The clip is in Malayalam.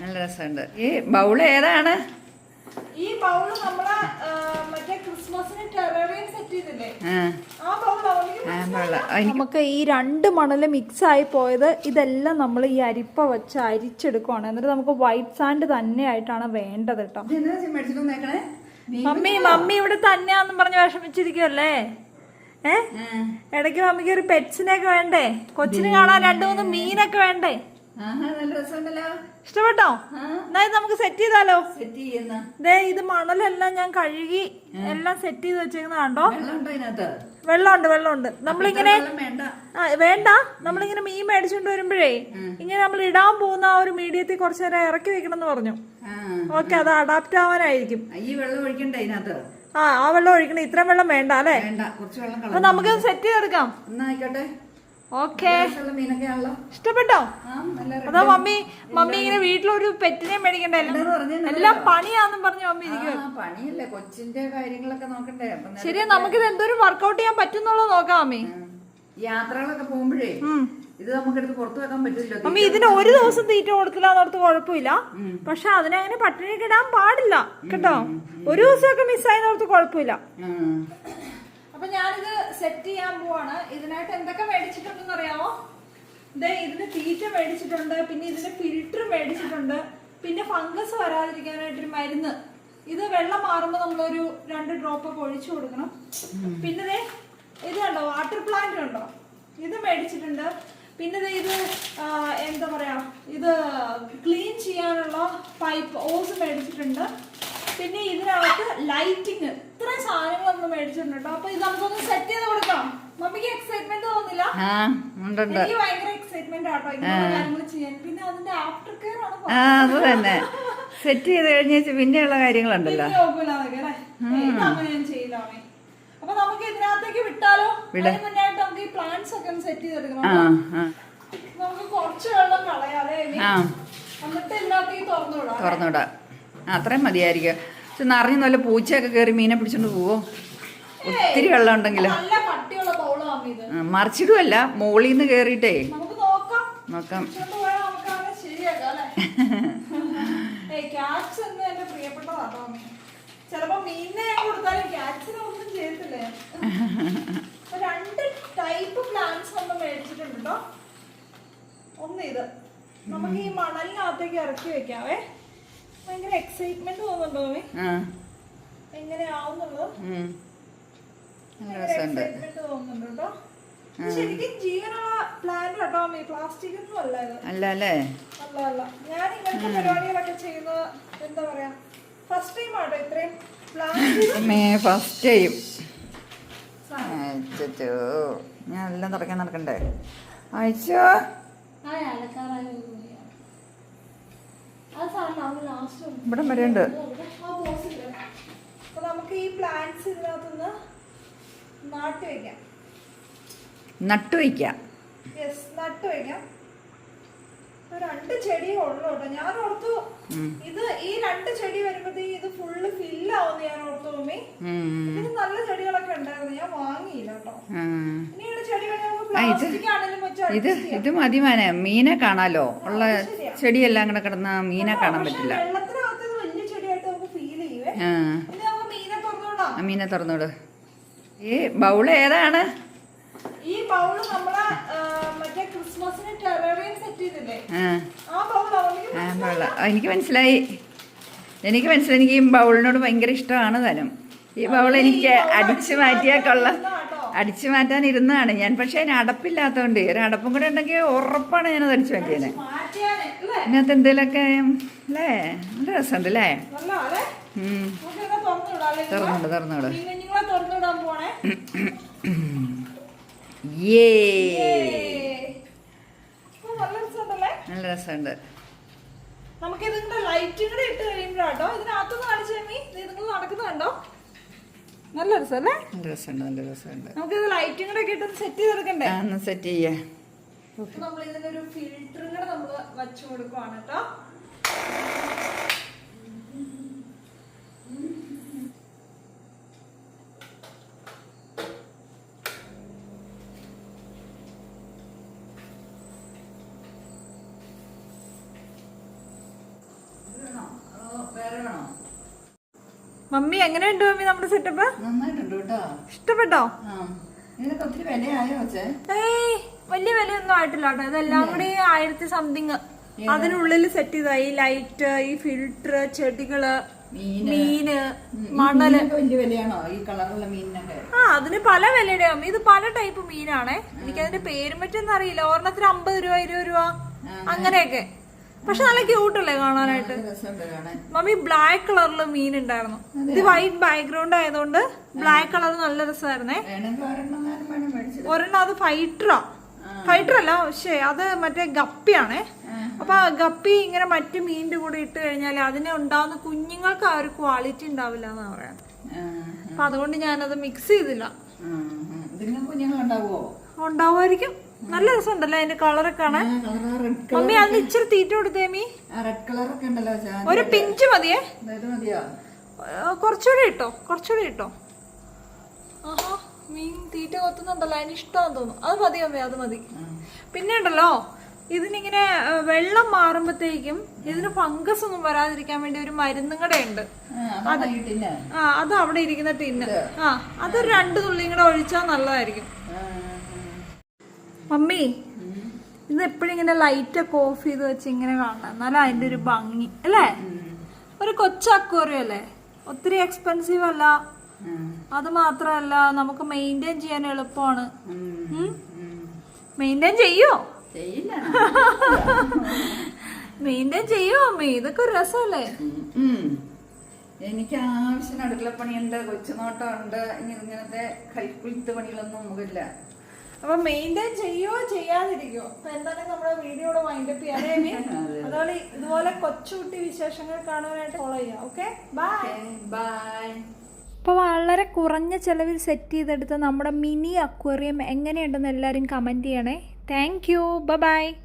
നല്ല രസമുണ്ട്. ഈ ബൗൾ ഏതാണ്? ഈ ബൗൾ നമ്മളെ ആ, മറ്റേ ക്രിസ്മസിന് ടെററിയം സെറ്റ് ചെയ്തില്ലേ? ആ. ആ ബൗൾ ആ ബൗൾ. എനിക്ക് നമുക്ക് ഈ രണ്ട് മണൽ മിക്സ് ആയി പോയത് ഇതെല്ലാം നമ്മൾ ഈ അരിപ്പ വെച്ച് അരിച്ചെടുക്കുവാണ്. എന്നിട്ട് നമുക്ക് വൈറ്റ് സാൻഡ് തന്നെയായിട്ടാണ് വേണ്ടത് കേട്ടോ. മമ്മി മമ്മി ഇവിടെ തന്നെയാന്നും പറഞ്ഞ് വിഷമിച്ചിരിക്കുവല്ലേ? ഏ? ഇടയ്ക്ക് മമ്മിക്ക് ഒരു പെറ്റ്സിനൊക്കെ വേണ്ടേ? കൊച്ചിന് കാണാൻ രണ്ടു മൂന്ന് മീനൊക്കെ വേണ്ടേ? ഇഷ്ടപ്പെട്ടോ? എന്നായി നമുക്ക് സെറ്റ് ചെയ്താലോ? ദേ ഇത് മണലെല്ലാം ഞാൻ കഴുകി എല്ലാം സെറ്റ് ചെയ്ത് വെച്ചേക്കുന്നതാണ്ടോ വെള്ളമുണ്ടോ വെള്ളമുണ്ട് നമ്മളിങ്ങനെ വേണ്ട. നമ്മളിങ്ങനെ മീൻ മേടിച്ചോണ്ട് വരുമ്പോഴേ ഇങ്ങനെ നമ്മൾ ഇടാൻ പോകുന്ന ആ ഒരു മീഡിയത്തിൽ കുറച്ചു നേരം ഇറക്കി വെക്കണം എന്ന് പറഞ്ഞു. ഓക്കെ അത് അഡാപ്റ്റ് ആവാനായിരിക്കും. ഈ വെള്ളം ഒഴിക്കണ്ട അതിനകത്ത് ആ ആ വെള്ളം ഒഴിക്കണം. ഇത്രയും വെള്ളം വേണ്ട അല്ലേ? വേണ്ട കുറച്ച് വെള്ളം അപ്പൊ നമുക്ക് സെറ്റ് ചെയ്തെടുക്കാം. ഓക്കെ. മീനൊക്കെ ആണല്ലോ. ഇഷ്ടപ്പെട്ടോ? ആ നല്ല അതോ മമ്മി മമ്മി ഇങ്ങനെ വീട്ടിലൊരു പെറ്റിനെ മേടിക്കണ്ടായിരുന്നു എല്ലാം എന്ന് എല്ലാം പണിയാന്നും പറഞ്ഞു മമ്മി ഇരിക്കും ആ പണിയല്ലേ. കൊച്ചിന്റെ കാര്യങ്ങളൊക്കെ നോക്കണ്ടേ. അപ്പൊ നേരെ- ശരി നമുക്കിത് എന്തോരം വർക്കൗട്ട് ചെയ്യാൻ പറ്റുന്നുള്ളത് നോക്കാം മമ്മി. യാത്രകളൊക്കെ പോകുമ്പോഴേ ഇത് നമുക്കെടുത്ത് പുറത്തു വെക്കാൻ പറ്റില്ല മമ്മി ഇതിന് ഒരു ദിവസം തീറ്റ കൊടുത്തില്ല എന്നോർത്ത് കുഴപ്പമില്ല. പക്ഷെ അതിനെ അങ്ങനെ പട്ടിണിക്ക് ഇടാൻ പാടില്ല കേട്ടോ? ഒരു ദിവസമൊക്കെ മിസ്സായി എന്നോർത്ത് കുഴപ്പമില്ല. അപ്പൊ ഞാനിത് സെറ്റ് ചെയ്യാൻ പോവാണ്. ഇതിനായിട്ട് എന്തൊക്കെ മേടിച്ചിട്ടുണ്ടെന്ന് അറിയാമോ ദേ ഇതിന് തീറ്റ മേടിച്ചിട്ടുണ്ട് പിന്നെ ഇതിന്റെ ഫിൽറ്റർ മേടിച്ചിട്ടുണ്ട് പിന്നെ ഫംഗസ് വരാതിരിക്കാനായിട്ടൊരു മരുന്ന്. ഇത് വെള്ളം മാറുമ്പോൾ നമ്മളൊരു രണ്ട് ഡ്രോപ്പ് ഒക്കെ ഒഴിച്ചു കൊടുക്കണം. പിന്നെ ദേ ഇത് കണ്ടോ? വാട്ടർ പ്ലാന്റ് ഉണ്ടോ? ഇത് മേടിച്ചിട്ടുണ്ട്. പിന്നെ ഇത് എന്താ പറയാ ഇത് ക്ലീൻ ചെയ്യാനുള്ള പൈപ്പ് ഓസ് മേടിച്ചിട്ടുണ്ട്. പിന്നെ ഇതിനകത്ത് ലൈറ്റിങ് ഇത്ര സാധനങ്ങൾ നമ്മൾ മേടിച്ചിട്ടുണ്ട് കേട്ടോ അപ്പൊ ഇത് നമുക്കൊന്ന് സെറ്റ് ചെയ്ത് കൊടുക്കാം മമ്മിക്ക് എക്സൈറ്റ്മെന്റ് തോന്നില്ല എനിക്ക് ഭയങ്കര എക്സൈറ്റ്മെന്റ് ആട്ടോ കാര്യങ്ങൾ ചെയ്യാൻ. പിന്നെ അതിന്റെ ആഫ്റ്റർ കെയർ ആണ് സെറ്റ് ചെയ്ത് കഴിഞ്ഞ പിന്നെയുള്ള കാര്യങ്ങളുണ്ടല്ലോ. അങ്ങനെ ഞാൻ ചെയ്യില്ല. അപ്പൊ നമുക്ക് ഇതിനകത്തേക്ക് വിട്ടാലോ? മുന്നായിട്ട് നമുക്ക് ഈ ഒക്കെ സെറ്റ് ചെയ്തെടുക്കണം. ആ ആ. നമുക്ക് കുറച്ച് വെള്ളം കളയാതെ ആ. എന്നിട്ട് ഇതിനകത്തേക്ക് തുറന്നു വിടാം തുറന്നുവിടാം. അത്രയും മതിയായിരിക്കും. പക്ഷെ നിറഞ്ഞു നല്ല പൂച്ചയൊക്കെ കയറി മീനെ പിടിച്ചോണ്ട് പോവോ? ഒത്തിരി വെള്ളം ഉണ്ടെങ്കിൽ നല്ല കട്ടിയുള്ള ബൗളാണ് അമ്മ ഇത് ആ, മറിച്ചിടുമല്ല മോളിൽ നിന്ന് കയറിയിട്ടേ നമുക്ക് നോക്കാം. നോക്കാം. വിളിച്ചോണ്ട് പോയാൽ നമുക്ക് അവനെ ശരിയാക്കാം അല്ലേ? ഏയ് cats എന്ന് എന്റെ പ്രിയപ്പെട്ടതാട്ടോ ചിലപ്പോ മീനിനെ കൊടുത്താലും ക്യാറ്റ്സിനെ ഒന്നും ചെയ്യത്തില്ലേ അപ്പൊ രണ്ട് ടൈപ്പ് പ്ലാന്റ്സ് നമ്മൾ മേടിച്ചിട്ടുണ്ട് കേട്ടോ ഒന്ന് ഇത് നമുക്ക് ഈ മണലിനകത്തേക്ക് ഇറക്കി വെക്കാവേ. ഭയങ്കര എക്സൈറ്റ്മെന്റ് തോന്നുന്നുണ്ടോ മമ്മി ആ. എങ്ങനെയാവുന്നുള്ളത്? എക്സൈറ്റ്മെന്റ് തോന്നുന്നുണ്ട് ശരിക്കും ജീവനുള്ള പ്ലാന്റ് കേട്ടോ മമ്മി പ്ലാസ്റ്റിക് ഒന്നും അല്ല ഇത്. അല്ല അല്ലേ അല്ല. അല്ല ഞാൻ ഇങ്ങനത്തെ പരിപാടികളൊക്കെ ചെയ്യുന്നത് എന്താ പറയാ? ഫസ്റ്റ് ടൈം ആട്ടോ ഇത്രയും പ്ലാസ്റ്റിക് അമ്മേ ഫസ്റ്റ് ടൈം അച്ചോ ഞാൻ എല്ലാം തുടക്കാൻ നടക്കണ്ടേ? അയച്ചോ? വരെ ഉണ്ട് വരെയുണ്ട്. നമുക്ക് ഈ പ്ലാന്റ്സ് ഇതിനകത്തുനിന്ന് നാട്ടി വെക്കാം. നട്ടു വയ്ക്കാം യെസ് നട്ട് രണ്ട് ചെടിയേ ഉള്ളൂ കേട്ടോ. ഞാൻ ഓർത്തു ഇത് ഈ രണ്ട് ചെടി വരുമ്പോഴത്തേക്ക് ഇത് ഫുള്ള് ഫില്ലാവുന്നു ഞാൻ ഓർത്തു മമ്മി. നല്ല ചെടികളൊക്കെ ഉണ്ടായിരുന്നു. ഞാൻ വാങ്ങിയില്ല കേട്ടോ. ചെടി ഇത് ഇത് ഇത് മതി മാനെ. മീനെ കാണാലോ? ഉള്ള. ചെടിയെല്ലാം കൂടെ കിടന്ന മീനെ കാണാൻ പറ്റില്ല. ആ. മീനെ തുറന്നോട്. ഈ ബൗൾ ഏതാണ്? ഈ ബൗൾ നമ്മളെ ആ, മറ്റേ ക്രിസ്മസിന് ടെററിയം സെറ്റ് ചെയ്തില്ലേ? ആ. ബൗള. എനിക്ക് മനസ്സിലായി. എനിക്ക് മനസ്സിലായി. എനിക്ക് ഈ ബൗളിനോട് ഭയങ്കര ഇഷ്ടമാണ് തരം ഈ ബൗൾ എനിക്ക് അടിച്ചു മാറ്റിയാൽ കൊള്ള. അടിച്ചു മാറ്റാൻ ഇരുന്നതാണ് ഞാൻ. പക്ഷേ അതിന് അടപ്പില്ലാത്തതുകൊണ്ട് ഒരു അടപ്പും കൂടെ ഉണ്ടെങ്കിൽ ഉറപ്പാണ് ഞാനത് അടിച്ചു മാറ്റിയത് ഇതിനകത്ത് എന്തെങ്കിലുമൊക്കെ അല്ലേ നല്ല രസമുണ്ട് അല്ലേ? തുറന്നുവിടാം ഏ ഓ, നല്ല രസമുണ്ട്. നമുക്ക് ഇതിന്റെ ലൈറ്റും കൂടെ ഇട്ട് കഴിയുമ്പോഴാട്ടോ ഇതിനകത്തുനിന്ന് കാണിച്ചു നിങ്ങൾ നടക്കുന്നത് കണ്ടോ? നല്ല രസമല്ലേ നല്ല രസമുണ്ട് നല്ല രസമുണ്ട്. നമുക്ക് ഇത് ലൈറ്റും കൂടെ ഒക്കെ ഇട്ട് സെറ്റ് ചെയ്തെടുക്കണ്ടേ ആ ഒന്ന് സെറ്റ് ചെയ്യേ. നമ്മൾ ഇതിനൊരു ഫിൽറ്ററും കൂടെ നമ്മൾ വച്ചു കൊടുക്കുവാണ് കേട്ടോ. മമ്മി എങ്ങനെയുണ്ട് മമ്മി നമ്മുടെ സെറ്റപ്പ് നന്നായിട്ടുണ്ട് കേട്ടോ. ഇഷ്ടപ്പെട്ടോ? ഇതിനൊക്കെ ഒത്തിരി വിലയായോ ഏയ് വലിയ വിലയൊന്നും ആയിട്ടില്ല കേട്ടോ. ഇതെല്ലാം കൂടി ആയിരത്തി സംതിങ് അതിനുള്ളിൽ സെറ്റ് ചെയ്തായി ഈ ലൈറ്റ് ഈ ഫിൽട്ടർ ചെടികൾ മീന്. മണൽ. ആ അതിന് പല വിലയുടെ അമ്മ ഇത് പല ടൈപ്പ് മീനാണേ. എനിക്കതിന്റെ പേര് പറ്റൊന്നും അറിയില്ല. ഒരെണ്ണത്തിന് അമ്പത് രൂപ ഇരുപത് രൂപ അങ്ങനെയൊക്കെ. പക്ഷെ നല്ല ക്യൂട്ടല്ലേ കാണാനായിട്ട്? മമ്മി ബ്ലാക്ക് കളറിൽ മീൻ ഉണ്ടായിരുന്നു. ഇത് വൈറ്റ് ബാക്ക്ഗ്രൗണ്ട് ആയതുകൊണ്ട് ബ്ലാക്ക് കളർ നല്ല രസമായിരുന്നേ. ഒരെണ്ണം അത് ഫൈറ്ററാ ഫൈറ്റർ അല്ല പക്ഷേ അത് മറ്റേ ഗപ്പിയാണേ. അപ്പൊ ഗപ്പി ഇങ്ങനെ മറ്റു മീനിന്റെ കൂടെ ഇട്ട് കഴിഞ്ഞാൽ അതിനെ ഉണ്ടാവുന്ന കുഞ്ഞുങ്ങൾക്ക് ആ ഒരു ക്വാളിറ്റി ഉണ്ടാവില്ല എന്നാ പറയാം. അപ്പൊ അതുകൊണ്ട് ഞാനത് മിക്സ് ചെയ്തില്ല. ഉണ്ടാവുമായിരിക്കും. നല്ല രസമുണ്ടല്ലോ അതിന്റെ കളറൊക്കെ കാണാൻ? മമ്മി അതിന് ഇച്ചിരി തീറ്റ കൊടുത്തേമി ഒരു പിഞ്ച് മതിയേ? കുറച്ചുകൂടി ഇട്ടോ കുറച്ചുകൂടി ഇട്ടോ. ആഹാ മീൻ തീറ്റ കൊത്തുന്നുണ്ടല്ലോ അതിന് ഇഷ്ടമാന്ന് തോന്നുന്നു. അത് മതി അമ്മേ അത് മതി. പിന്നെ ഉണ്ടല്ലോ ഇതിനിങ്ങനെ വെള്ളം മാറുമ്പത്തേക്കും ഇതിന് ഫംഗസ് ഒന്നും വരാതിരിക്കാൻ വേണ്ടി ഒരു മരുന്നും കൂടെ ഉണ്ട്. ആ, അതാണ് ആ അത് അവിടെ ഇരിക്കുന്ന ടിന്ന്. ആ അത് രണ്ടു തുള്ളിയും കൂടെ ഒഴിച്ചാൽ നല്ലതായിരിക്കും. മമ്മി ഇത് എപ്പോഴും ഇങ്ങനെ ലൈറ്റ് ഒക്കെ ഓഫ് ചെയ്ത് വെച്ച് ഇങ്ങനെ കാണണം. എന്നാലും അതിന്റെ ഒരു ഭംഗി അല്ലേ? ഒരു കൊച്ചു അക്വേറിയം അല്ലേ? ഒത്തിരി എക്സ്പെൻസീവ് അല്ല. അത് മാത്രല്ല നമുക്ക് മെയിന്റെയിൻ ചെയ്യാൻ എളുപ്പമാണ്. മെയിന്റെയിൻ ചെയ്യോ? മെയിന്റെയിൻ ചെയ്യോ അമ്മേ ഇതൊക്കെ ഒരു രസമല്ലേ. എനിക്ക് ആവശ്യത്തിന് അടുക്കളപ്പണിയുണ്ട് പണിയുണ്ട് ഇനി ഇങ്ങനത്തെ കൈക്കുളുത്ത് പണികളൊന്നും നമുക്കില്ല. അപ്പൊ മെയിന്റെയിൻ ചെയ്യോ ചെയ്യാതിരിക്കോ അപ്പൊ എന്തായാലും നമ്മുടെ വീഡിയോയുടെ വൈൻഡപ്പ് ചെയ്യാം അമ്മേ? അതുപോലെ ഇതുപോലെ കൊച്ചുകുട്ടി വിശേഷങ്ങൾ കാണാനായിട്ട് ഫോളോ ചെയ്യാം ഓക്കെ ബൈ ബൈ അപ്പോൾ വളരെ കുറഞ്ഞ ചിലവിൽ സെറ്റ് ചെയ്തെടുത്ത നമ്മുടെ മിനി അക്വേറിയം എങ്ങനെയുണ്ടെന്ന് എല്ലാവരും കമന്റ് ചെയ്യണേ. Thank you by